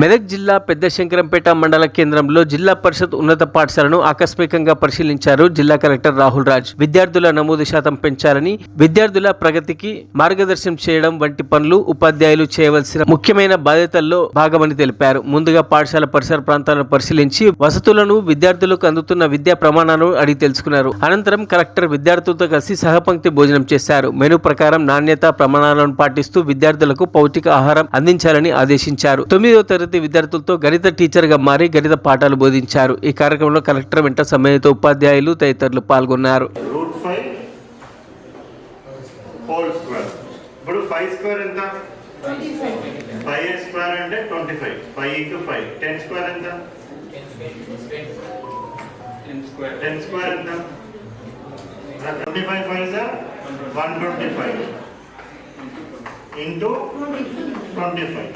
మెదక్ జిల్లా పెద్ద శంకరంపేట మండల కేంద్రంలో జిల్లా పరిషత్ ఉన్నత పాఠశాలను ఆకస్మికంగా పరిశీలించారు జిల్లా కలెక్టర్ రాహుల్ రాజ్. విద్యార్థుల నమోదు శాతం పెంచాలని విద్యార్థుల ప్రగతికి మార్గదర్శనం చేయడం వంటి పనులు ఉపాధ్యాయులు చేయవలసిన ముఖ్యమైన బాధ్యతల్లో భాగమని తెలిపారు. ముందుగా పాఠశాల పరిసర ప్రాంతాలను పరిశీలించి వసతులను విద్యార్థులకు అందుతున్న విద్యా ప్రమాణాలను అడిగి తెలుసుకున్నారు. అనంతరం కలెక్టర్ విద్యార్థులతో కలిసి సహపంక్తి భోజనం చేశారు. మెను ప్రకారం నాణ్యత ప్రమాణాలను పాటిస్తూ విద్యార్థులకు పౌష్టిక ఆహారం అందించాలని ఆదేశించారు. తొమ్మిదవ తరగతి విద్యార్థులతో గణిత టీచర్గా మారి గణిత పాఠాలు బోధించారు. ఈ కార్యక్రమంలో కలెక్టర్ వెంట సంబంధిత ఉపాధ్యాయులు తదితరులు పాల్గొన్నారు. రూట్ ఫైవ్ హోల్ స్క్వేర్ ఇప్పుడు ఫైవ్ స్క్వేర్ ఎంత? ఫైవ్ స్క్వేర్ అంటే ట్వంటీ ఫైవ్ ఫైవ్కు ఫైవ్ టెన్ స్క్వేర్ ఎంత టెన్ స్క్వేర్ ఎంత? Twenty five five sir one twenty five into twenty five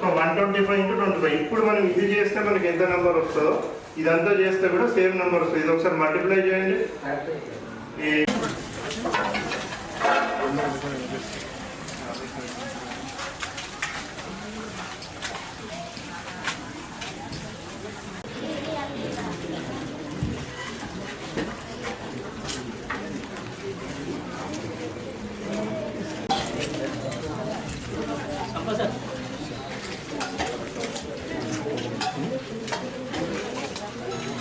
so one twenty five into twenty five ఇప్పుడు మనం ఇది చేస్తే మనకి ఎంత నెంబర్ వస్తుందో ఇదంతా చేస్తే కూడా సేమ్ నెంబర్ వస్తుంది. ఇది ఒకసారి మల్టిప్లై చేయండి.